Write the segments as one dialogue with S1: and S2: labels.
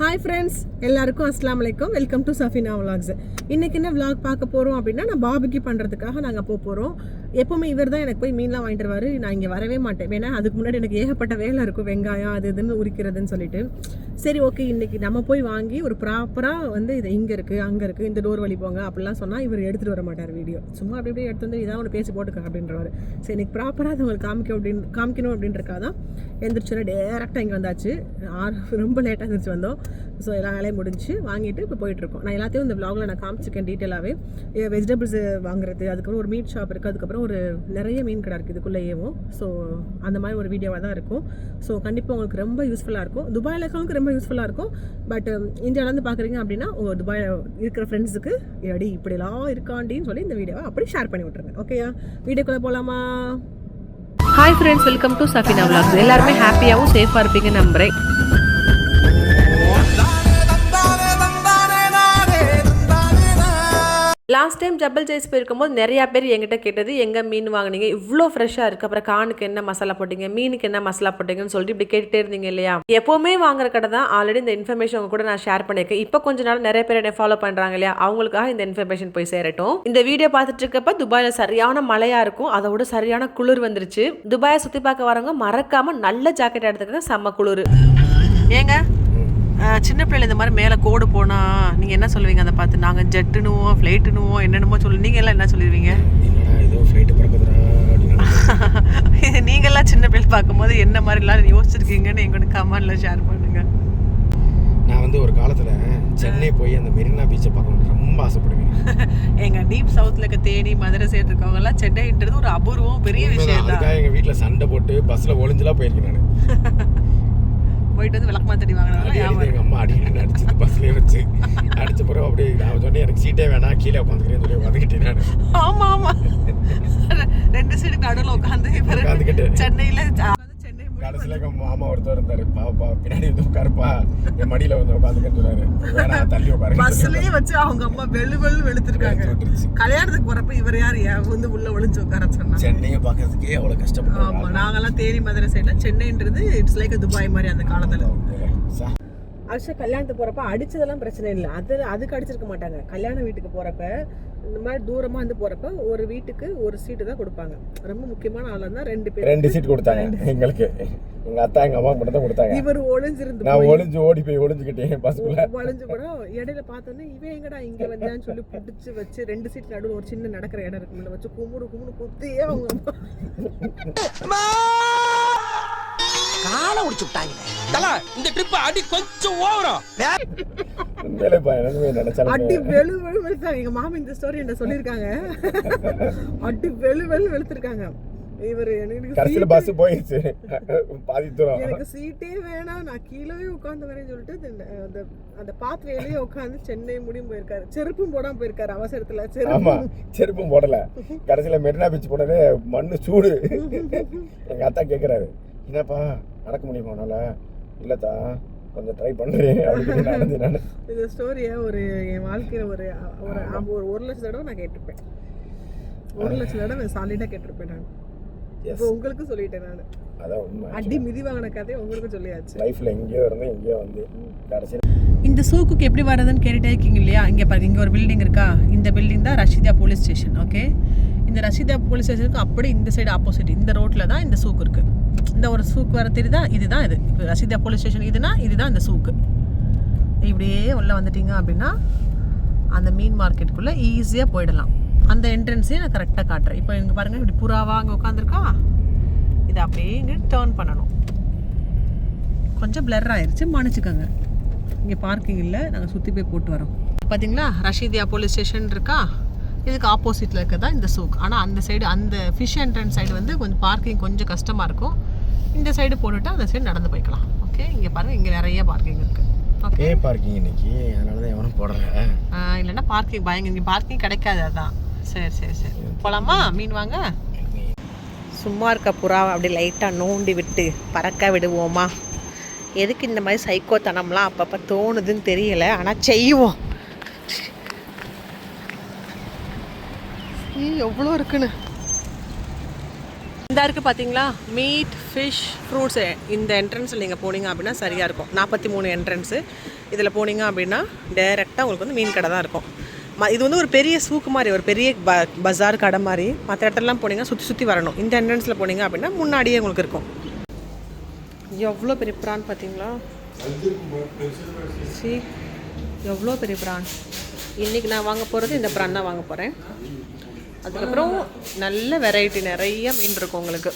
S1: Hi friends எல்லாருக்கும் அஸ்லாம் வலைக்கம் வெல்கம் டு சஃபினா விலாக்ஸ் இன்னைக்கு என்ன விலாக் பார்க்க போகிறோம் அப்படின்னா நான் பாபிக்கு பண்ணுறதுக்காக நாங்கள் போக போகிறோம் எப்போவுமே இவர் தான் எனக்கு போய் மீன்லாம் வாங்கிட்டு வருவாரு. நான் இங்கே வரவே மாட்டேன். ஏன்னா அதுக்கு முன்னாடி எனக்கு ஏகப்பட்ட வேலை இருக்கும். வெங்காயம் அது இதுன்னு உரிக்கிறதுன்னு சொல்லிட்டு. சரி ஓகே இன்றைக்கி நம்ம போய் வாங்கி ஒரு ப்ராப்பராக வந்து இது இங்கே இருக்குது அங்கே இருக்குது இந்த டோர் வழி போங்க அப்படிலாம் சொன்னால் இவர் எடுத்துகிட்டு வர மாட்டார் வீடியோ சும்மா அப்படி அப்படியே எடுத்து வந்து இதான் ஒன்று பேசி போட்டுக்க அப்படின்றவர். சரி இன்னைக்கு ப்ராப்பராக அதை உங்களுக்கு காமிக்க அப்படின்னு காமிக்கணும் அப்படின்றக்காக தான் எந்திரிச்சோன்னா டேரெக்டாக இங்கே வந்தாச்சு. ஆறு ரொம்ப லேட்டாக எந்திரிச்சு வந்தோம். ஸோ எல்லா வேலையும் முடிஞ்சு வாங்கிட்டு இப்போ போயிட்டுருக்கோம். நான் எல்லாத்தையும் இந்த ப்ளாகில் நான் காமிச்சிருக்கேன் டீட்டெயிலாகவே வெஜிடபிள்ஸ் வாங்குறது அதுக்கப்புறம் ஒரு மீட் ஷாப் இருக்குது அதுக்கப்புறம் ஒரு நிறைய மீன் கடை இருக்குது இதுக்குள்ளேயேவும். ஸோ அந்த மாதிரி ஒரு வீடியோவாக தான் இருக்கும். ஸோ கண்டிப்பாக உங்களுக்கு ரொம்ப யூஸ்ஃபுல்லாக இருக்கும். துபாயில் இருக்கவங்களுக்கு ரொம்ப யூஸ்ஃபுல்லாக இருக்கும். பட் um, இந்தியாவிலேருந்து பார்க்குறீங்க அப்படின்னா உங்கள் துபாயில் இருக்கிற ஃப்ரெண்ட்ஸுக்கு எடி இப்படிலாம் இருக்காண்டின்னு சொல்லி இந்த வீடியோவை அப்படி ஷேர் பண்ணி விட்ருங்க ஓகேயா வீடியோக்குள்ளே போகலாமா
S2: hi friends welcome to Safina vlogs. எல்லாருமே ஹாப்பியாகவும் சேஃபாக இருப்பீங்க நம்புறேன். லாஸ்ட் டைம் ஜப்பல் ஜெய்ஸ் போயிருக்கும்போது நிறையா பேர் எங்கிட்ட கேட்டது எங்கே மீன் வாங்கினீங்க? இவ்வளோ ஃப்ரெஷ்ஷாக இருக்குது அப்புறம் கானுக்கு என்ன மசாலா போட்டீங்க? மீனுக்கு என்ன மசாலா போட்டீங்கன்னு சொல்லிட்டு இப்படி கேட்டுட்டே இருந்தீங்க இல்லையா? எப்போவுமே வாங்குற கடை தான். ஆல்ரெடி இந்த இன்ஃபர்மேஷன் உங்க கூட நான் ஷேர் பண்ணியிருக்கேன். இப்போ கொஞ்ச நாள் நிறைய பேர் என்னை ஃபாலோ பண்ணுறாங்க இல்லையா? அவங்களுக்காக இந்த இன்ஃபர்மேஷன் போய் சேரட்டும். இந்த வீடியோ பார்த்துட்டு இருக்கப்ப துபாயில் சரியான மழையாக இருக்கும். அதை விட சரியான குளிர் வந்துருச்சு. துபாயை சுற்றி பார்க்க வரவங்க மறக்காமல் நல்ல ஜாக்கெட் எடுத்துக்கங்க. செம்ம குளிர். ஏங்க? சின்ன பிள்ளைல இந்த மாதிரி மேலே கோடு போனால் நீங்கள் என்ன சொல்லுவீங்க? அதை பார்த்து நாங்கள் ஜெட்டுனுவோம் ஃப்ளைட்டுனுவோம் என்னென்னமோ சொல்லு. நீங்கள் எல்லாம் என்ன சொல்லுவீங்க நீங்கள்லாம் சின்ன பிள்ளை பார்க்கும்போது என்ன மாதிரிலாம் யோசிச்சிருக்கீங்கன்னு எங்களோட கமெண்ட்ல ஷேர் பண்ணுங்க.
S3: நான் வந்து ஒரு காலத்துல சென்னை போய் அந்த மெரினா பீச்சை பார்க்கணும்னு ரொம்ப ஆசைப்படுவேன்.
S2: எங்க டீப் சவுத்தில் இருக்க தேனி மதுரை சைடு இருக்கவங்க எல்லாம் சென்னைன்றது ஒரு அபூர்வம் பெரிய விஷயம் தான்
S3: அதுக்காக எங்க வீட்ல சண்டை போட்டு பஸ்ல ஒளிஞ்சுலாம் போயிருக்கேன் நான்.
S2: போயிட்டு வந்து விளக்கமா தட்டி வாங்கினாலும்
S3: அடி அடித்து எங்க அம்மா அடிக்கடி அடிச்சது பஸ்லயே வச்சு அடிச்ச பிறகு அப்படியே நான் சொன்னேன் எனக்கு சீட்டே வேணாம் கீழே உட்காந்துக்கிறேன் சொல்லி உட்காந்துக்கிட்டேன் நான்.
S2: ஆமா ஆமா. ரெண்டு சைடு நடுவில் உட்காந்து சென்னையில
S3: கடைசியில மாமா ஒருத்தர் இருந்தாரு. பாப்பா பின்னாடி வந்து உட்காருப்பா. என் மடியில வந்து உட்காந்துக்கன்னு சொன்னாரு. தள்ளி உட்காருங்க
S1: பஸ்லயே வச்சு அவங்க அம்மா வெளு வெளு வெளுத்திருக்காங்க. கல்யாணத்துக்கு போறப்ப இவர் யார்? வந்து உள்ள ஒளிஞ்சு உட்கார சொன்னா
S3: சென்னையை பார்க்கறதுக்கே அவ்வளவு
S1: ஆமா
S3: கஷ்டப்பட்டோம்
S1: நாங்கெல்லாம் தேனி மதுரை சைடுல சென்னைன்றது இட்ஸ் லைக் துபாய் மாதிரி அந்த காலத்துல. ஆக்சுவலா கல்யாணத்துக்கு போறப்ப அடிச்சதெல்லாம் பிரச்சனை இல்லை. அது அதுக்கு அடிச்சிருக்க மாட்டாங்க. கல்யாண வீட்டுக்கு போறப்ப இந்த மாதிரி தூரமா வந்து போறப்ப ஒரு வீட்டுக்கு ஒரு சீட்டு தான் கொடுப்பாங்க. ரொம்ப முக்கியமான ஆளா இருந்தா ரெண்டு பேர்.
S3: ரெண்டு சீட் கொடுத்தாங்க. எங்களுக்கு. எங்க அத்தா எங்க அம்மா மட்டும் தான் கொடுத்தாங்க.
S1: இவர் ஒளிஞ்சிருந்து
S3: நான் ஒளிஞ்சு ஓடி போய் ஒளிஞ்சுக்கிட்டேன் பஸ்க்குள்ள.
S1: வளைஞ்சு படம் இடையில பார்த்தோன்னே இவன் எங்கடா இங்க வந்தான்னு சொல்லி புடிச்சு வச்சு ரெண்டு சீட் நடுவில் ஒரு சின்ன நடக்கிற இடம் இருக்குல்ல வச்சு கும்பிடு கும்பிடு குத்தியே அவங்க அம்மா
S4: காலை உடிச்சு
S5: தல இந்த ட்ரிப் அடி கொஞ்சம் ஓவரா?
S1: அடி வெளு வெளு வெளுத்தாங்க எங்க மாமா இந்த ஸ்டோரி என்ன சொல்லியிருக்காங்க. அடி வெளு வெளு வெளுத்திருக்காங்க. இவர் எனக்கு
S3: கடைசியில பஸ் போயிடுச்சு. பாதி தூரம்.
S1: எனக்கு சீட்டே வேணாம். நான் கீழவே உட்காந்து வரேன்னு சொல்லிட்டு அந்த- அந்த அந்த பாத்வேலயே உட்காந்து சென்னை முடியும் போயிருக்காரு. செருப்பும் போடாம போயிருக்காரு அவசரத்துல.
S3: ஆமா
S1: செருப்பு
S3: செருப்பும் போடல. கடைசியில மெரினா பீச் போனதே மண்ணு சூடு. எங்க அத்தா கேக்குறாரு என்னப்பா நடக்க முடியுமா உன்னால? இல்லத்தா கொஞ்சம் ட்ரை பண்றேன் அப்படின்னு நடந்து நான்
S1: இந்த ஸ்டோரியை ஒரு என் வாழ்க்கையில ஒரு ஒரு ஒரு ஒரு லட்சம் தடவை நான் கேட்டிருப்பேன். ஒரு லட்சம் தடவை சாலிடா கேட்டிருப்பேன் நான். இப்போ உங்களுக்கு சொல்லிட்டேன் நான்.
S3: அதான் உண்மை.
S1: அடி மிதி வாங்கின கதையை உங்களுக்கு சொல்லியாச்சு.
S3: லைஃப்ல எங்கேயோ இருந்தேன் எங்கேயோ வந்து கடைசியில்.
S2: இந்த சூக்குக்கு எப்படி வர்றதுன்னு கேட்டுட்டே இருக்கீங்க இல்லையா? இங்கே பாருங்க இங்கே ஒரு பில்டிங் இருக்கா? இந்த பில்டிங் தான் ரஷிதா போலீஸ் ஸ்டேஷன் ஓகே இந்த ரஷிதா போலீஸ் ஸ்டேஷனுக்கு அப்படி இந்த சைடு ஆப்போசிட் இந்த ரோட்டில் தான் இந்த சூக்கு இருக்குது இந்த ஒரு சூக்கு வர தெரியுதா? இதுதான் இது. இப்போ ரசிதா போலீஸ் ஸ்டேஷன் இதுனா இதுதான் இந்த சூக்கு. இப்படியே உள்ளே வந்துட்டீங்க அப்படின்னா அந்த மீன் மார்க்கெட்டுக்குள்ளே ஈஸியாக போயிடலாம். அந்த என்ட்ரன்ஸையும் நான் கரெக்டாக காட்டுறேன். இப்போ இங்கே பாருங்கள் இப்படி புறாவாக அங்கே உட்காந்துருக்கா இதை அப்படியே இங்கே டேர்ன் பண்ணணும். கொஞ்சம் பிளர் ஆயிடுச்சு மன்னிச்சுக்கோங்க. இங்கே பார்க்கிங் இல்லை நாங்கள் சுற்றி போய் போட்டு வரோம். பார்த்தீங்களா ரஷீதியா போலீஸ் ஸ்டேஷன் இருக்கா? இதுக்கு ஆப்போசிட்டில் இருக்கதா இந்த சூக் ஆனால் அந்த சைடு அந்த ஃபிஷ் என்ட்ரன்ஸ் சைடு வந்து கொஞ்சம் பார்க்கிங் கொஞ்சம் கஷ்டமாக இருக்கும். இந்த சைடு போட்டுட்டு அந்த சைடு நடந்து போய்க்கலாம். ஓகே இங்கே பாருங்கள் இங்கே நிறைய பார்க்கிங் இருக்குது ஓகே
S3: ஏ பார்க்கிங் இன்னைக்கு. அதனால தான் எவனும் போடல.
S2: இல்லைன்னா பார்க்கிங் பயங்க இங்கே பார்க்கிங் கிடைக்காது அதான். சரி சரி சரி. போகலாமா மீன் வாங்க. சும்மா இருக்க புறாவை அப்படி லைட்டாக நோண்டி விட்டு பறக்க விடுவோமா? எதுக்கு இந்த மாதிரி சைக்கோத்தனம்லாம் அப்பப்போ தோணுதுன்னு தெரியல ஆனால் செய்வோம். எவ்வளோ இருக்குன்னு. இந்த இருக்குது பார்த்தீங்களா மீட் ஃபிஷ் ஃப்ரூட்ஸ் இந்த என்ட்ரன்ஸில் நீங்கள் போனீங்க அப்படின்னா சரியாக இருக்கும். நாற்பத்தி மூணு என்ட்ரன்ஸு இதில் போனீங்க அப்படின்னா டைரெக்டாக உங்களுக்கு வந்து மீன் கடை தான் இருக்கும். ம இது வந்து ஒரு பெரிய சூக்கு மாதிரி ஒரு பெரிய ப பஜார் கடை மாதிரி. மற்ற இடத்துலலாம் போனீங்கன்னா சுற்றி சுற்றி வரணும். இந்த என்ட்ரன்ஸில் போனீங்க அப்படின்னா முன்னாடியே உங்களுக்கு இருக்கும். எவ்வளோ பெரிய பிரான் பார்த்தீங்களா சி எவ்வளோ பெரிய பிரான் இன்றைக்கி நான் வாங்க போகிறது இந்த ப்ரான் தான் வாங்க போகிறேன் அதுக்கப்புறம் நல்ல வெரைட்டி நிறைய மீன் இருக்கும் உங்களுக்கு.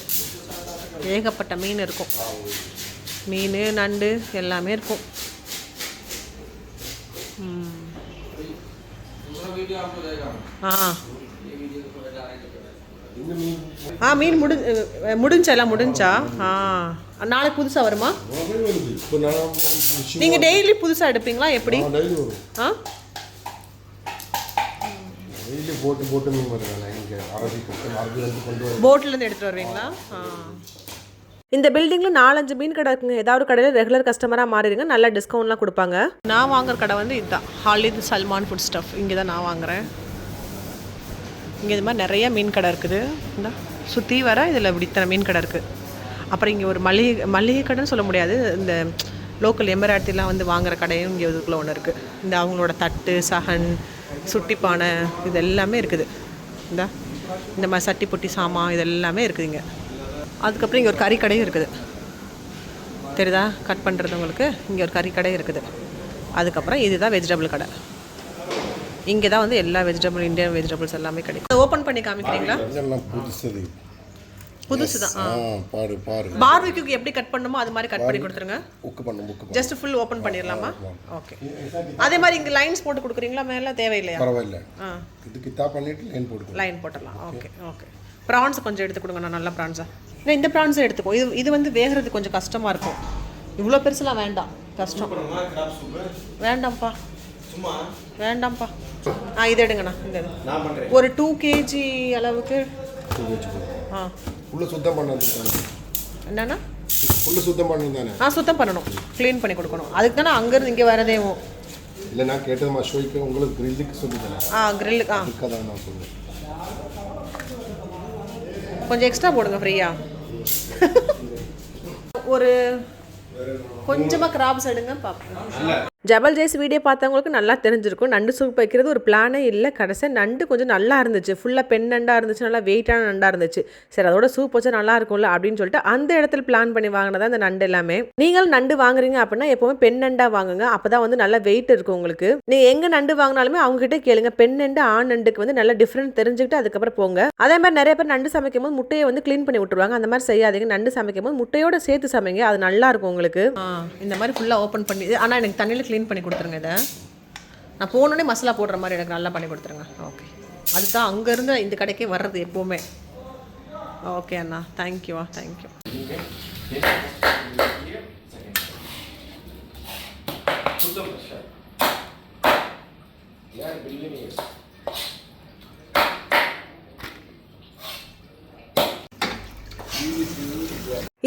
S2: ஏகப்பட்ட மீன் இருக்கும். மீன் நண்டு எல்லாமே இருக்கும். ஆ. ஆ மீன் முடி அஹ், முடிஞ்சா எல்லாம் முடிஞ்சா? ஆ. நாளைக்கு புதுசாக வருமா? நீங்கள் டெய்லி புதுசாக எடுப்பீங்களா? எப்படி? ஆ?
S4: போட்டு போட்டு மீன் வருவேன் இங்கே அரபி கொண்டு அரபி வந்து கொண்டு வரும்
S2: போட்லேருந்து எடுத்துகிட்டு வருவீங்களா? ஆ. இந்த பில்டிங்கில் நாலஞ்சு மீன் கடை இருக்குங்க. ஏதாவது கடையில் ரெகுலர் கஸ்டமராக மாறிடுங்க. நல்ல டிஸ்கவுண்ட்லாம் கொடுப்பாங்க. நான் வாங்குற கடை வந்து இதுதான் ஹாலித் சல்மான் ஃபுட் ஸ்டஃப் இங்கே தான் நான் வாங்குறேன். இங்கே இது மாதிரி நிறைய மீன் கடை இருக்குது. இந்த சுற்றி வர இதில் இப்படி இத்தனை மீன் கடை இருக்குது அப்புறம் இங்கே ஒரு மளிகை மளிகை கடைன்னு சொல்ல முடியாது. இந்த லோக்கல் எமராட்டிலாம் வந்து வாங்குற கடையும் இங்கே இதுக்குள்ளே ஒன்று இருக்குது இந்த அவங்களோட தட்டு சகன் சுட்டி பானை இது எல்லாமே இருக்குது. இந்த இந்த மாதிரி சட்டி பொட்டி சாமான் இது எல்லாமே இருக்குது இங்கே. அதுக்கப்புறம் இங்கே ஒரு கறி கடையும் இருக்குது. தெரியுதா? கட் பண்ணுறது உங்களுக்கு? இங்கே ஒரு கறி கடை இருக்குது. அதுக்கப்புறம் இதுதான் வெஜிடபிள் கடை. இங்கே தான் வந்து எல்லா வெஜிடபிள் இந்தியன் வெஜிடபிள்ஸ் எல்லாமே கிடைக்கும். ஓப்பன் பண்ணி காமிக்கிறீங்களா? புதுசு தான்
S4: ஆ. பாரு பாரு.
S2: பார்பிக்யூக்கு எப்படி கட் பண்ணணுமோ அது மாதிரி கட் பண்ணி கொடுத்துருங்க.
S4: புக்கு பண்ண புக்கு பண்ண.
S2: ஜஸ்ட் ஃபுல் ஓப்பன் பண்ணிடலாமா ஓகே அதே மாதிரி இங்கே லைன்ஸ் போட்டு கொடுக்குறீங்களா? மேலே தேவையில்லையா?
S4: பரவாயில்ல. இது கித்தா பண்ணிட்டு லைன் போட்டுக்கோ.
S2: லைன் போட்டுடலாம். ஓகே ஓகே ப்ரான்ஸ் கொஞ்சம் எடுத்து கொடுங்க நான் நல்ல ப்ரான்ஸா இல்லை இந்த ப்ரான்ஸை எடுத்துக்கோ இது இது வந்து வேகிறது கொஞ்சம் கஷ்டமாக இருக்கும். இவ்வளோ பெருசுலாம் வேண்டாம். கஷ்டம். வேண்டாம்ப்பா. வேண்டாம்ப்பா. ஆ இது எடுங்கண்ணா. இந்த
S3: நான்
S2: ஒரு டூ கேஜி அளவுக்கு ஆ.
S4: ஃபுல்லு சுத்தம் பண்ணது
S2: என்னண்ணா
S4: ஃபுல்லு சுத்தம் பண்ணது தானே
S2: ஆ சுத்தம் பண்ணணும். க்ளீன் பண்ணி கொடுக்கணும். அதுக்கு தானே அங்கேருந்து இங்கே வரதேவும்
S4: இல்லை நான் கேட்டது ஷோய்க்கு உங்களுக்கு கிரில்லுக்கு சொல்லி தரேன்
S2: ஆ கிரில்லுக்கு ஆ.
S4: அதுக்காக தான் நான் சொல்லுவேன்
S2: கொஞ்சம் எக்ஸ்ட்ரா போடுங்க ஃப்ரீயா ஒரு கொஞ்சமாக கிராப்ஸ் எடுங்க பார்ப்போம் ஜபல் ஜெய்ஸ் வீடியோ பார்த்தவங்களுக்கு நல்லா தெரிஞ்சிருக்கும். நண்டு சூப் வைக்கிறது ஒரு பிளானே இல்லை கடைசியாக நண்டு கொஞ்சம் நல்லா இருந்துச்சு. ஃபுல்லாக பெண் நண்டாக இருந்துச்சு நல்லா வெயிட்டான நண்டாக இருந்துச்சு. சரி அதோட சூப் வச்சா நல்லா இருக்கும்ல அப்படின்னு சொல்லிட்டு அந்த இடத்துல பிளான் பண்ணி வாங்கினதா அந்த நண்டு எல்லாமே. நீங்கள் நண்டு வாங்குறீங்க அப்படின்னா எப்பவுமே பெண் நண்டாக வாங்குங்க. அப்போ தான் வந்து நல்லா வெயிட் இருக்கும் உங்களுக்கு. நீங்கள் எங்கே நண்டு வாங்கினாலுமே அவங்ககிட்ட கேளுங்க. பெண் நண்டு ஆண் நண்டுக்கு வந்து நல்லா டிஃப்ரெண்ட் தெரிஞ்சுக்கிட்டு அதுக்கப்புறம் போங்க. அதே மாதிரி நிறைய பேர் நண்டு சமைக்கும் போது முட்டையை வந்து க்ளீன் பண்ணி விட்டுருவாங்க. அந்த மாதிரி செய்யாதீங்க. நண்டு சமைக்கும் போது முட்டையோட சேர்த்து சமைங்க. அது நல்லா இருக்கும் உங்களுக்கு. இந்த மாதிரி ஃபுல்லாக ஓப்பன் பண்ணி ஆனால் எனக்கு தண்ணியில் க்ளீன் பண்ணி கொடுத்துருங்க இதை. நான் போனோடனே மசாலா போடுற மாதிரி எனக்கு நல்லா பண்ணி கொடுத்துருங்க. ஓகே அதுதான் அங்கேருந்து இந்த கடைக்கே வர்றது எப்போவுமே. ஓகே அண்ணா. தேங்க்யூவா தேங்க்யூ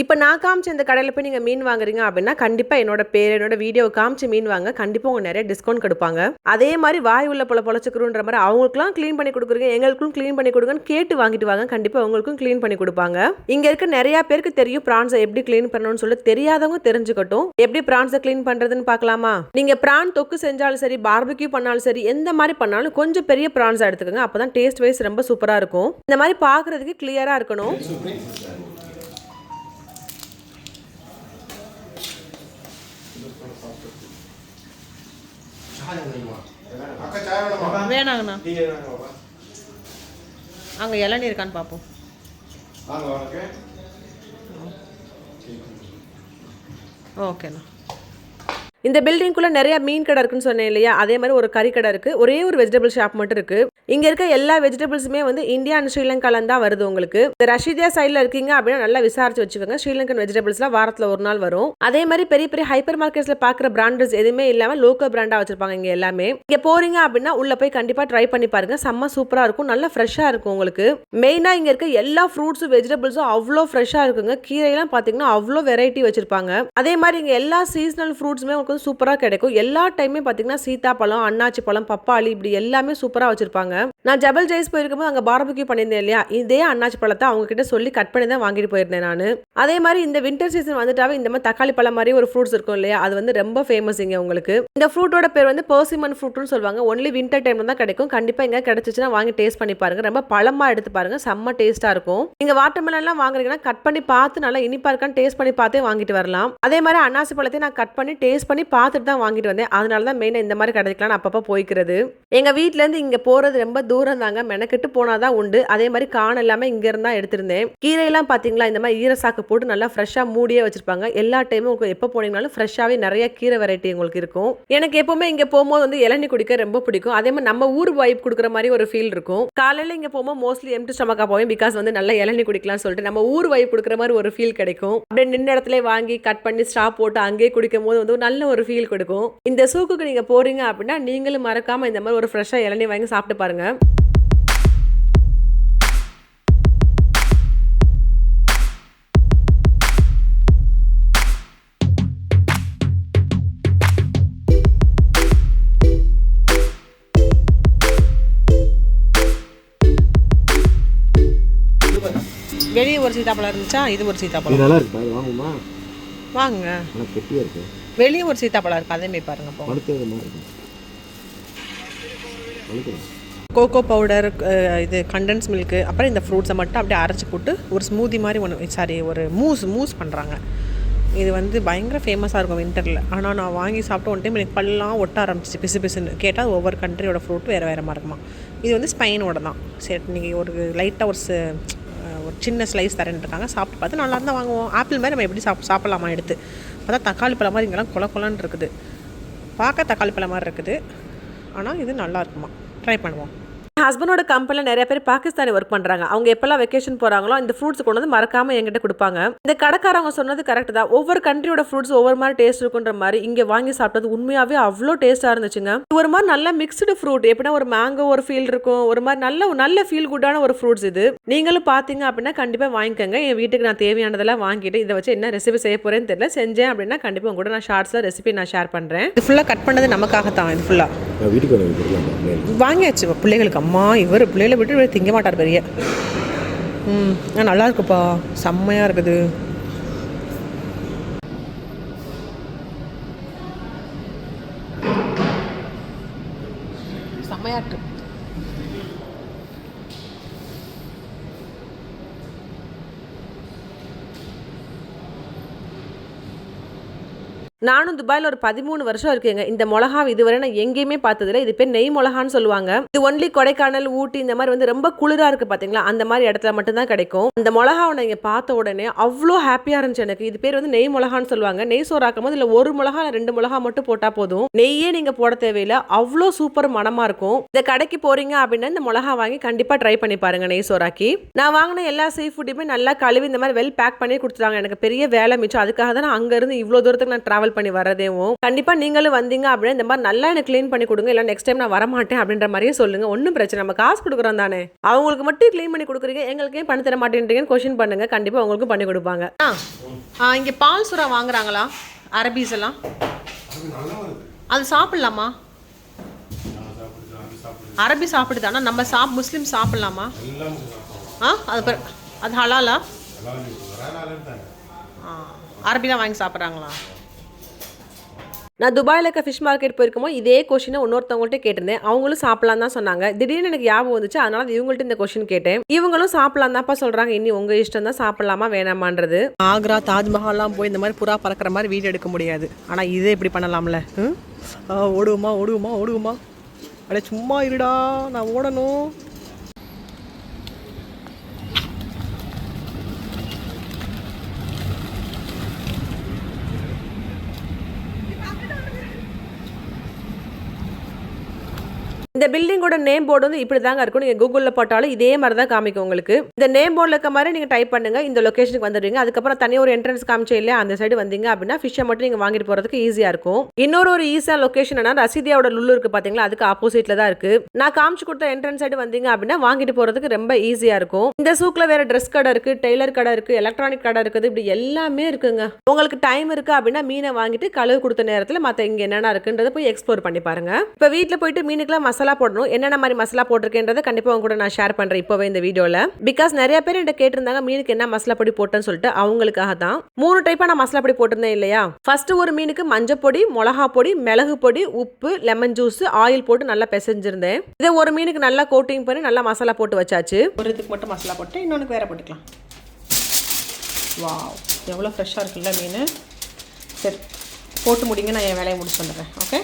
S2: இப்போ நான் காமிச்ச இந்த கடையில் போய் நீங்கள் மீன் வாங்குறீங்க அப்படின்னா கண்டிப்பாக என்னோட பேர் என்னோட வீடியோ காமிச்சு மீன் வாங்க. கண்டிப்பாக உங்கள் நிறைய டிஸ்கவுண்ட் கொடுப்பாங்க. அதே மாதிரி வாய் உள்ள பொல பொழச்சுக்கிறோன்ற மாதிரி அவங்களுக்குலாம் க்ளீன் பண்ணி கொடுக்குறீங்க எங்களுக்கும் க்ளீன் பண்ணி கொடுங்கன்னு கேட்டு வாங்கிட்டு வாங்க. கண்டிப்பாக உங்களுக்கும் க்ளீன் பண்ணி கொடுப்பாங்க. இங்கே இருக்க நிறைய பேருக்கு தெரியும் பிரான்ஸை எப்படி க்ளீன் பண்ணணும்னு சொல்லி. தெரியாதவங்க தெரிஞ்சுக்கட்டும். எப்படி ப்ரான்ஸை க்ளீன் பண்ணுறதுன்னு பார்க்கலாமா? நீங்கள் ப்ரான் தொக்கு செஞ்சாலும் சரி பார்பிக்யூ பண்ணாலும் சரி எந்த மாதிரி பண்ணாலும் கொஞ்சம் பெரிய பிரான்ஸாக எடுத்துக்கோங்க. அப்போ தான் டேஸ்ட் வைஸ் ரொம்ப சூப்பராக இருக்கும். இந்த மாதிரி பார்க்குறதுக்கு கிளியராக இருக்கணும். வேணாங்கண்ணா. அங்கே இளநீ இருக்கான்னு பார்ப்போம் ஓகேண்ணா. இந்த பில்டிங்குள்ளே நிறைய மீன் கடை இருக்குன்னு சொன்னேன் இல்லையா? அதே மாதிரி ஒரு கறி கடை இருக்குது ஒரே ஒரு வெஜிடபிள் ஷாப் மட்டும் இருக்குது இங்கே இருக்க எல்லா வெஜிடபிள்ஸுமே வந்து இந்தியா அண்ட் ஸ்ரீலங்காலேருந்து தான் வருது உங்களுக்கு. இந்த ரஷ்யா சைடில் இருக்கீங்க அப்படின்னா நல்லா விசாரிச்சு வச்சுக்கோங்க. ஸ்ரீலங்கன் வெஜிடபிள்ஸ்லாம் வாரத்தில் ஒரு நாள் வரும். அதே மாதிரி பெரிய பெரிய ஹைப்பர் மார்க்கெட்ஸில் பார்க்குற பிராண்டஸ் எதுவுமே இல்லாமல் லோக்கல் பிராண்டாக வச்சிருப்பாங்க இங்கே எல்லாமே. இங்கே போறீங்க அப்படின்னா உள்ள போய் கண்டிப்பாக ட்ரை பண்ணி பாருங்க. செம்ம சூப்பராக இருக்கும். நல்லா ஃப்ரெஷ்ஷாக இருக்கும் உங்களுக்கு. மெயினாக இங்கே இருக்க எல்லா ஃப்ரூட்ஸும் வெஜிடபிள்ஸும் அவ்வளோ ஃப்ரெஷ்ஷாக இருக்குங்க. கீரையெல்லாம் பார்த்தீங்கன்னா அவ்வளோ வெரைட்டி வச்சிருப்பாங்க. அதே மாதிரி இங்கே எல்லா சீசனல் ஃப்ரூட்ஸுமே உங்களுக்கு சூப்பராக கிடைக்கும். எல்லா டைமே பார்த்தீங்கன்னா சீத்தாப்பழம் அன்னாச்சி பழம் பப்பாளி இப்படி எல்லாமே சூப்பராக வச்சிருப்பாங்க. வச்சிருப்பாங்க நான் ஜபல் ஜெய்ஸ் போயிருக்கும்போது அங்கே பாரபக்யூ பண்ணியிருந்தேன் இல்லையா? இதே அண்ணாச்சி பழத்தை அவங்க கிட்ட சொல்லி கட் பண்ணி தான் வாங்கிட்டு போயிருந்தேன் நான். அதே மாதிரி இந்த வின்டர் சீசன் வந்துட்டாவே இந்த மாதிரி தக்காளி பழம் மாதிரி ஒரு ஃப்ரூட்ஸ் இருக்கும் இல்லையா? அது வந்து ரொம்ப ஃபேமஸ் இங்கே உங்களுக்கு. இந்த ஃப்ரூட்டோட பேர் வந்து பர்சிமன் ஃப்ரூட்னு சொல்லுவாங்க. ஒன்லி வின்டர் டைம்ல தான் கிடைக்கும். கண்டிப்பாக எங்கே கிடைச்சிச்சுன்னா வாங்கி டேஸ்ட் பண்ணி பாருங்க. ரொம்ப பழமா எடுத்து பாருங்க. செம்ம டேஸ்ட்டாக இருக்கும். நீங்க வாட்டர்மெலன்லாம் வாங்குறீங்கன்னா கட் பண்ணி பார்த்து நல்லா இனிப்பா இருக்கான்னு டேஸ்ட் பண்ணி பார்த்தே வாங்கிட்டு வரலாம். அதே மாதிரி அன்னாசி பழத்தையும் நான் கட் பண்ணி டேஸ்ட் பண்ணி பார்த்துட்டு தான் வாங்கிட்டு வந்தேன். அதனால தான் மெயினாக இந்த மாதிரி கிடைக்கலாம் அப்பப்போ போய்க்கிறது. எங்கள் வீட்டிலேருந்து இங்கே போகிறது ரொம்ப தூரம் தாங்க மெனக்கெட்டு போனால் தான் உண்டு. அதே மாதிரி காண எல்லாமே இங்கேருந்து இருந்தா எடுத்திருந்தேன். கீரையெல்லாம் பார்த்தீங்களா இந்த மாதிரி ஈரசாக்கு போட்டு நல்லா ஃப்ரெஷ்ஷாக மூடியே வச்சிருப்பாங்க. எல்லா டைமும் உங்களுக்கு எப்போ போனீங்கனாலும் ஃப்ரெஷ்ஷாகவே நிறைய கீரை வெரைட்டி உங்களுக்கு இருக்கும். எனக்கு எப்பவுமே இங்கே போகும்போது வந்து இளநி குடிக்க ரொம்ப பிடிக்கும். அதே மாதிரி நம்ம ஊர் வைப் கொடுக்குற மாதிரி ஒரு ஃபீல் இருக்கும். காலையில் இங்கே போகும்போது மோஸ்ட்லி எம்டி ஸ்டமக்கா போவேன். பிகாஸ் வந்து நல்லா இளநி குடிக்கலாம்னு சொல்லிட்டு நம்ம ஊர் வைப் கொடுக்குற மாதிரி ஒரு ஃபீல் கிடைக்கும். அப்படியே நின்ற இடத்துல வாங்கி கட் பண்ணி ஸ்டாப் போட்டு அங்கேயே குடிக்கும் போது வந்து ஒரு நல்ல ஒரு ஃபீல் கொடுக்கும். இந்த சூக்குக்கு நீங்கள் போறீங்க அப்படின்னா நீங்களும் மறக்காம இந்த மாதிரி ஒரு ஃப்ரெஷ்ஷாக இளநீ வாங்கி சாப்பிட்டு பாருங்க. வெளியே ஒரு சீதாப்பழம் இருந்துச்சா? இது ஒரு சீதாப்பழம்.
S3: நல்லா இருக்கு அது வாங்குமா?
S2: வாங்க
S3: நல்லா கெட்டியாக இருக்கு.
S2: வெளியே ஒரு சீதாப்பழம் இருக்கு அதே மாதிரி பாருங்க இப்போ
S3: பழுத்தது மாதிரி இருக்கு. பழுக்கிறேன்
S2: கோகோ பவுடர் இது கண்டன்ஸ் மில்க்கு அப்புறம் இந்த ஃப்ரூட்ஸை மட்டும் அப்படியே அரைச்சி போட்டு ஒரு ஸ்மூதி மாதிரி ஒன்று சாரி eh, ஒரு மூஸ் மூஸ் பண்ணுறாங்க இது வந்து பயங்கர ஃபேமஸாக இருக்கும் வின்டரில் ஆனால் நான் வாங்கி சாப்பிட்டு ஒன் டைம் எனக்கு பல்லாம் ஒட்ட ஆரம்பிச்சிச்சு பிசு பிசுன்னு. கேட்டால் ஒவ்வொரு கண்ட்ரியோட ஃப்ரூட் வேறு வேறு மாதிரி இருக்குமா. இது வந்து ஸ்பெயினோட தான். சரி நீங்கள் ஒரு லைட்டாக ஒரு ஒரு சின்ன ஸ்லைஸ் தரேன்னு இருக்காங்க. சாப்பிட்டு பார்த்து நல்லா இருந்தால் வாங்குவோம். ஆப்பிள் மாதிரி நம்ம எப்படி சாப் சாப்பிட்லாமா எடுத்து. பார்த்தா தக்காளி பழம் மாதிரி இங்கெல்லாம் குள கொலன்னு இருக்குது. பார்க்க தக்காளி பழம் மாதிரி இருக்குது. ஆனால் இது நல்லா இருக்குமா. ட்ரை பண்ணுவோம். ஹஸ்பண்டோட கம்பெனியில் நிறைய பேர் பாகிஸ்தானி ஒர்க் பண்ணுறாங்க அவங்க எப்போல்லாம் வெக்கேஷன் போகிறாங்களோ இந்த ஃப்ரூட்ஸ் கொண்டு வந்து மறக்காமல் என்கிட்ட கொடுப்பாங்க. இந்த கடைக்காரவங்க சொன்னது கரெக்ட் தான். ஒவ்வொரு கண்ட்ரியோட ஃப்ரூட்ஸ் ஒவ்வொரு மாதிரி டேஸ்ட் இருக்குன்ற மாதிரி இங்கே வாங்கி சாப்பிட்டது உண்மையாகவே அவ்வளோ டேஸ்ட்டாக இருந்துச்சுங்க. ஒரு மாதிரி நல்ல மிக்ஸ்டு ஃப்ரூட் எப்படின்னா ஒரு மேங்கோ ஒரு ஃபீல் இருக்கும். ஒரு மாதிரி நல்ல நல்ல ஃபீல் குட்டான ஒரு ஃப்ரூட்ஸ் இது. நீங்களும் பார்த்தீங்க அப்படின்னா கண்டிப்பாக வாங்கிக்கோங்க. என் வீட்டுக்கு நான் தேவையானதெல்லாம் வாங்கிட்டு இதை வச்சு என்ன ரெசிபி செய்ய போகிறேன்னு தெரியல. செஞ்சேன் அப்படின்னா கண்டிப்பாக உங்க கூட நான் ஷார்ட்ஸில் ரெசிபி நான் ஷேர் பண்ணுறேன் இது ஃபுல்லாக கட் பண்ணது நமக்காக தான் இது ஃபுல்லாக வாங்கியாச்சு பிள்ளைகளுக்கு அம்மா இவர் பிள்ளைகளை விட்டு திங்க மாட்டார் பெரிய. ம் ஆ, நல்லா இருக்குப்பா. செம்மையாக இருக்குது. நானும் துபாயில் ஒரு பதிமூணு வருஷம் இருக்கேங்க. இந்த மிளகா இதுவரை நான் எங்கேயுமே பார்த்ததில்ல. இது பேர் நெய் மிளகான்னு சொல்லுவாங்க. இது ஒன்லி கொடைக்கானல் ஊட்டி இந்த மாதிரி வந்து ரொம்ப குளிராக இருக்கு பார்த்தீங்களா அந்த மாதிரி இடத்துல மட்டும்தான் கிடைக்கும். அந்த மிளகாவை நான் பார்த்த உடனே அவ்வளோ ஹாப்பியாக இருந்துச்சு எனக்கு. இது பேர் வந்து நெய் மிளகான்னு சொல்லுவாங்க. நெய் சோறாக்கும் போது இல்லை ஒரு மிளகா ரெண்டு மிளகா மட்டும் போட்டால் போதும். நெய்யே நீங்கள் போட தேவையில்லை. அவ்வளோ சூப்பர் மனமாக இருக்கும். இந்த கடைக்கு போறீங்க அப்படின்னா இந்த மிளகா வாங்கி கண்டிப்பாக ட்ரை பண்ணி பாருங்க நெய் சோறாக்கி. நான் வாங்கின எல்லா சீ ஃபுட்டையுமே நல்லா கழுவி இந்த மாதிரி வெல் பேக் பண்ணி கொடுத்துட்டாங்க. எனக்கு பெரிய வேலை மிச்சம். அதுக்காக தான் நான் அங்கேருந்து இவ்வளோ தூரத்துக்கு நான் ட்ராவல் பண்ணி வரதேவும் கண்டிப்பா நீங்களும் வந்தீங்க அப்படின்னா இந்த மாதிரி நல்லா எனக்கு க்ளீன் பண்ணி கொடுங்க. இல்லை நெக்ஸ்ட் டைம் நான் வரமாட்டேன் அப்படின்ற மாதிரியே சொல்லுங்க. ஒன்றும் பிரச்சனை நம்ம காசு கொடுக்குறோம் தானே. அவங்களுக்கு மட்டும் க்ளீன் பண்ணி கொடுக்குறீங்க. எங்களுக்கு ஏன் பண்ணி தர மாட்டேன்றீங்கன்னு கொஸ்டின் பண்ணுங்க. கண்டிப்பா உங்களுக்கும் பண்ணி கொடுப்பாங்க. ஆ. இங்க பால் சுறா வாங்குறாங்களா? அரபீஸ் எல்லாம்? அது சாப்பிடலாமா? அரபி சாப்பிடுதானா நம்ம சாப் முஸ்லீம் சாப்பிடலாமா? ஆ அது அது ஹலாலா? அரபி அரபிலாம் வாங்கி சாப்பிட்றாங்களா? நான் துபாயில் இருக்க ஃபிஷ் மார்க்கெட் போயிருக்கும்போது இதே கொஷினை இன்னொருத்தவங்கள்ட்ட கேட்டிருந்தேன். அவங்களும் சாப்பிடலாம் தான் சொன்னாங்க. திடீர்னு எனக்கு ஞாபகம் வந்துச்சு. அதனால இவங்கள்ட்ட இந்த கொஷின் கேட்டேன். இவங்களும் சாப்பிடலாம் தான்ப்பா சொல்றாங்க. இனி உங்க இஷ்டம் தான் சாப்பிடலாமா வேணாமான்றது. ஆக்ரா தாஜ்மஹால்லாம் போய் இந்த மாதிரி புறா பறக்கிற மாதிரி வீடியோ எடுக்க முடியாது. ஆனால் இதே இப்படி பண்ணலாம்ல? ஓடுவோமா ஓடுவோமா ஓடுவோமா? அட சும்மா இருடா. நான் ஓடணும். இந்த பில்டிங்கோட நேம் போர்டு வந்து இப்படி தாங்க இருக்கும். நீங்கள் கூகுளில் போட்டாலும் இதே மாதிரி தான் காமிக்கும் உங்களுக்கு. இந்த நேம் போர்டில் இருக்க மாதிரி நீங்கள் டைப் பண்ணுங்க. இந்த லொக்கேஷனுக்கு வந்துடுவீங்க அதுக்கப்புறம் தனி ஒரு என்ட்ரன்ஸ் காமிச்சே இல்லையா அந்த சைடு வந்தீங்க அப்படின்னா ஃபிஷ்ஷை மட்டும் நீங்கள் வாங்கிட்டு போகிறதுக்கு ஈஸியாக இருக்கும். இன்னொரு ஒரு ஈஸியாக லொக்கேஷன் என்ன ரசிதியாவோட லுல்லு இருக்கு பார்த்தீங்களா அதுக்கு ஆப்போசிட்டில் தான் இருக்கு. நான் காமிச்சு கொடுத்த என்ட்ரன்ஸ் சைடு வந்தீங்க அப்படின்னா வாங்கிட்டு போகிறதுக்கு ரொம்ப ஈஸியாக இருக்கும். இந்த சூக்கில் வேற ட்ரெஸ் கடை இருக்கு டெய்லர் கடை இருக்கு எலக்ட்ரானிக் கடை இருக்குது. இப்படி எல்லாமே இருக்குங்க. உங்களுக்கு டைம் இருக்கு அப்படின்னா மீனை வாங்கிட்டு கழுவு கொடுத்த நேரத்தில் மற்ற இங்கே என்னென்ன இருக்குன்றதை போய் எக்ஸ்ப்ளோர் பண்ணி பாருங்க. இப்போ வீட்டில் போயிட்டு மீனுக்குலாம் மசாலா மசாலா போடணும். என்னென்ன மாதிரி மசாலா போட்டிருக்கேன்றத கண்டிப்பாக உங்க கூட நான் ஷேர் பண்ணுறேன் இப்போவே இந்த வீடியோவில் பிகாஸ் நிறைய பேர் என்கிட்ட கேட்டிருந்தாங்க மீனுக்கு என்ன மசாலா பொடி போட்டேன்னு சொல்லிட்டு. அவங்களுக்காக தான். மூணு டைப்பாக நான் மசாலா பொடி போட்டிருந்தேன் இல்லையா? ஃபர்ஸ்ட் ஒரு மீனுக்கு மஞ்சள் பொடி மிளகா பொடி மிளகு பொடி உப்பு லெமன் ஜூஸ் ஆயில் போட்டு நல்லா பிசைஞ்சிருந்தேன். இதை ஒரு மீனுக்கு நல்லா கோட்டிங் பண்ணி நல்லா மசாலா போட்டு வச்சாச்சு.
S1: ஒரு இதுக்கு மட்டும் மசாலா போட்டு இன்னொன்று வேற போட்டுக்கலாம். வாவ் எவ்வளோ ஃப்ரெஷ்ஷாக இருக்குல்ல மீன். சரி போட்டு முடிங்க நான் என் வேலையை முடிச்சு வந்துடுறேன். ஓகே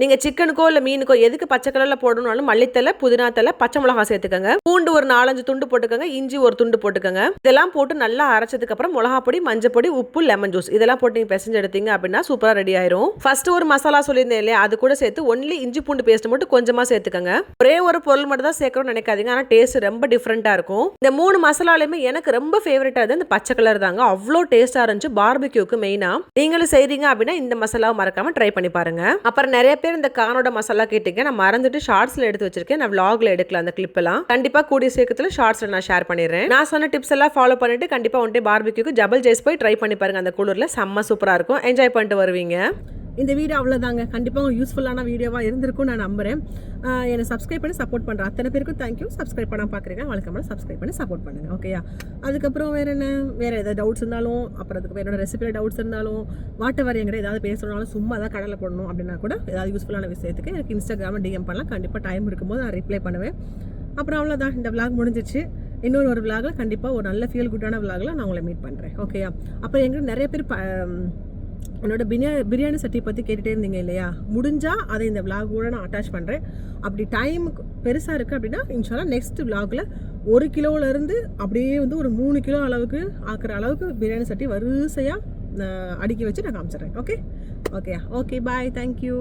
S2: நீங்கள் சிக்கனுக்கோ இல்லை மீனுக்கோ எதுக்கு பச்சை கலரில் போடணும்னாலும் மல்லித்தலை புதினா தலை பச்சை மிளகாய் சேர்த்துக்கங்க. பூண்டு ஒரு நாலஞ்சு துண்டு போட்டுக்கோங்க இஞ்சி ஒரு துண்டு போட்டுக்கோங்க. இதெல்லாம் போட்டு நல்லா அரைச்சதுக்கு அப்புறம் மிளகா பொடி மஞ்சள் பொடி உப்பு லெமன் ஜூஸ் இதெல்லாம் போட்டு நீங்கள் பிசைஞ்சு எடுத்தீங்க அப்படின்னா சூப்பராக ரெடி ஆயிரும். ஃபர்ஸ்ட் ஒரு மசாலா சொல்லியிருந்தேன் இல்லையா அது கூட சேர்த்து ஒன்லி இஞ்சி பூண்டு பேஸ்ட் மட்டும் கொஞ்சமாக சேர்த்துக்கங்க. ஒரே ஒரு பொருள் மட்டும் தான் சேர்க்கணும்னு நினைக்காதீங்க ஆனால் டேஸ்ட் ரொம்ப டிஃப்ரெண்ட்டாக இருக்கும். இந்த மூணு மசாலாலையுமே எனக்கு ரொம்ப ஃபேவரட்டாக இருந்தது இந்த பச்சை கலர் தாங்க. அவ்வளோ டேஸ்ட்டாக இருந்துச்சு பார்பிக்யூக்கு மெயினாக நீங்களும் செய்றீங்க அப்படின்னா இந்த மசாலாவை மறக்காமல் ட்ரை பண்ணி பாருங்க. அப்புறம் நிறைய பேர் இந்த கானோட மசாலா கேட்டீங்க நான் மறந்துட்டு ஷார்ட்ஸ்ல எடுத்து வச்சிருக்கேன். நான் vlogல எடுக்கல அந்த கிளிப் எல்லாம் கண்டிப்பா கூடிய சீக்கிரத்துல ஷார்ட்ஸ்ல நான் ஷேர் பண்ணிடுறேன். நான் சொன்ன டிப்ஸ் எல்லாம் ஃபாலோ பண்ணிட்டு கண்டிப்பா ஒன் பார்பிக்யூக்கு ஜபல் ஜேஸ் போய் ட்ரை பண்ணி பாருங்க. அந்த குளிர்ல செம்ம சூப்பரா இருக்கும். என்ஜாய் பண்ணிட்டு வருவீங்க.
S1: இந்த வீடியோ அவ்வளோதாங்க கண்டிப்பாக உங்களுக்கு யூஸ்ஃபுல்லான வீடியோவாக இருந்திருக்கும் நான் நம்புகிறேன் என்னை சப்ஸ்கிரைப் பண்ணி சப்போர்ட் பண்ணுறேன் அத்தனை பேருக்கும் தேங்க்யூ சப்ஸ்கிரைப் பண்ண பார்க்குறீங்க வழக்கமாக சப்ஸ்கிரைப் பண்ணி சப்போர்ட் பண்ணுங்கள் ஓகேயா அதுக்கப்புறம் வேறு என்ன? வேறு ஏதாவது டவுட்ஸ் இருந்தாலும் அப்புறம் அதுக்கு என்னோட ரெசிபியில் டவுட்ஸ் இருந்தாலும் வாட்ட வர எங்கிட்ட ஏதாவது பேசணும்னாலும் சும்மா தான் கடலை போடணும் அப்படின்னா கூட ஏதாவது யூஸ்ஃபுல்லான விஷயத்துக்கு எனக்கு இன்ஸ்டாகிராமில் டிஎம் பண்ணலாம். கண்டிப்பாக டைம் இருக்கும்போது நான் ரிப்ளை பண்ணுவேன். அப்புறம் அவ்வளோதான் இந்த விளாக் முடிஞ்சிச்சு. இன்னொரு ஒரு விளாகில் கண்டிப்பாக ஒரு நல்ல ஃபீல் குட்டான விளாகில் நான் உங்களை மீட் பண்ணுறேன் ஓகேயா அப்புறம் எங்களுக்கு நிறைய பேர் ப என்னோட பிரியா பிரியாணி சட்டி பற்றி கேட்டுகிட்டே இருந்தீங்க இல்லையா? முடிஞ்சால் அதை இந்த vlog கூட நான் அட்டாச் பண்ணுறேன் அப்படி டைம் பெருசாக இருக்குது அப்படின்னா இன்ஷால்லா நெக்ஸ்ட் விலாகில் ஒரு கிலோவிலேருந்து அப்படியே வந்து ஒரு மூணு கிலோ அளவுக்கு ஆக்குற அளவுக்கு பிரியாணி சட்டி வரிசையாக அடுக்கி வச்சு நான் காமிச்சிடுறேன். Okay okay okay bye thank you